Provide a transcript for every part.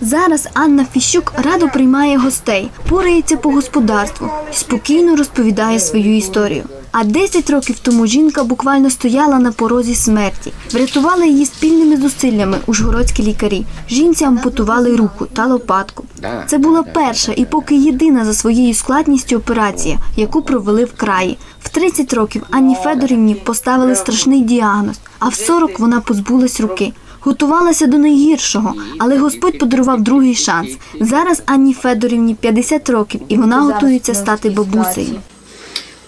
Зараз Анна Фіщук радо приймає гостей, порається по господарству і спокійно розповідає свою історію. А 10 років тому жінка буквально стояла на порозі смерті. Врятували її спільними зусиллями ужгородські лікарі. Жінці ампутували руку та лопатку. Це була перша і поки єдина за своєю складністю операція, яку провели в краї. В 30 років Анні Федорівні поставили страшний діагноз, а в 40 вона позбулась руки. Готувалася до найгіршого, але Господь подарував другий шанс. Зараз Анні Федорівні 50 років, і вона готується стати бабусею.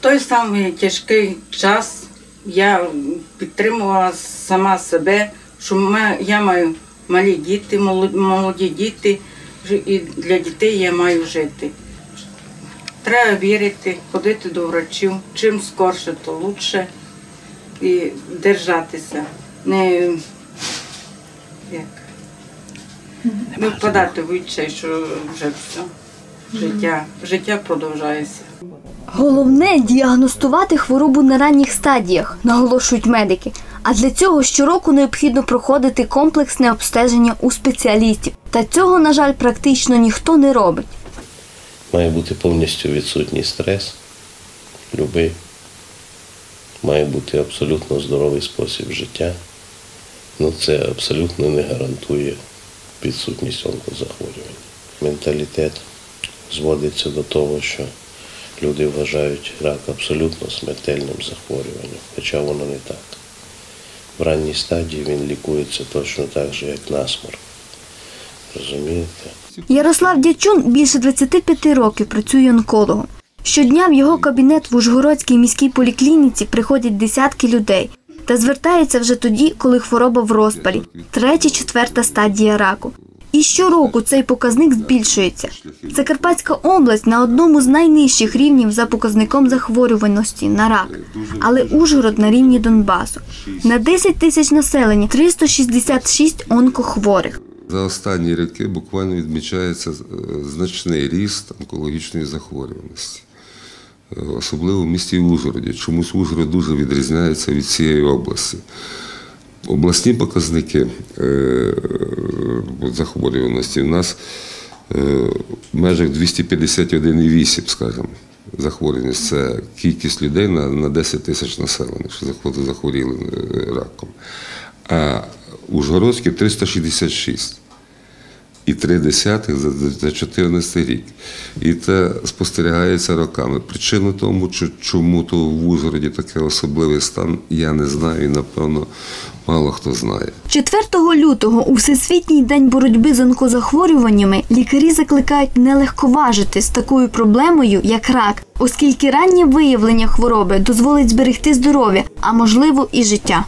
Той самий тяжкий час я підтримувала сама себе, що я маю малі діти, молоді, діти, і для дітей я маю жити. Треба вірити, ходити до врачів. Чим скорше, то краще. І держатися. Не, як, не впадати в відчай, що вже все. Життя, життя продовжується. Головне діагностувати хворобу на ранніх стадіях, наголошують медики. А для цього щороку необхідно проходити комплексне обстеження у спеціалістів. Та цього, на жаль, практично ніхто не робить. Має бути повністю відсутній стрес, любий. Має бути абсолютно здоровий спосіб життя. Ну, це абсолютно не гарантує відсутність онкозахворювань. Менталітет зводиться до того, що люди вважають рак абсолютно смертельним захворюванням, хоча воно не так. В ранній стадії він лікується точно так же, як насморк. Розумієте? Ярослав Дячун більше 25 років працює онкологом. Щодня в його кабінет в Ужгородській міській поліклініці приходять десятки людей та звертаються вже тоді, коли хвороба в розпалі, третя, четверта стадія раку. І щороку цей показник збільшується. Закарпатська область на одному з найнижчих рівнів за показником захворюваності на рак, але Ужгород на рівні Донбасу. На 10 тисяч населення 366 онкохворих. За останні роки буквально відмічається е, значний ріст онкологічної захворюваності, особливо в місті Ужгороді. Чомусь Ужгород дуже відрізняється від цієї області. Обласні показники е, захворюваності у нас е, в межах 251,8, скажімо, захворюваність. Це кількість людей на, на 10 тисяч населення, що захворіли е, раком. А Ужгородський 366 і три десятих за, за 14 рік. І це спостерігається роками. Причина тому, чому то в Ужгороді такий особливий стан, я не знаю і, напевно, мало хто знає. 4 лютого у Всесвітній день боротьби з онкозахворюваннями лікарі закликають не легковажити з такою проблемою, як рак, оскільки раннє виявлення хвороби дозволить зберегти здоров'я, а можливо і життя.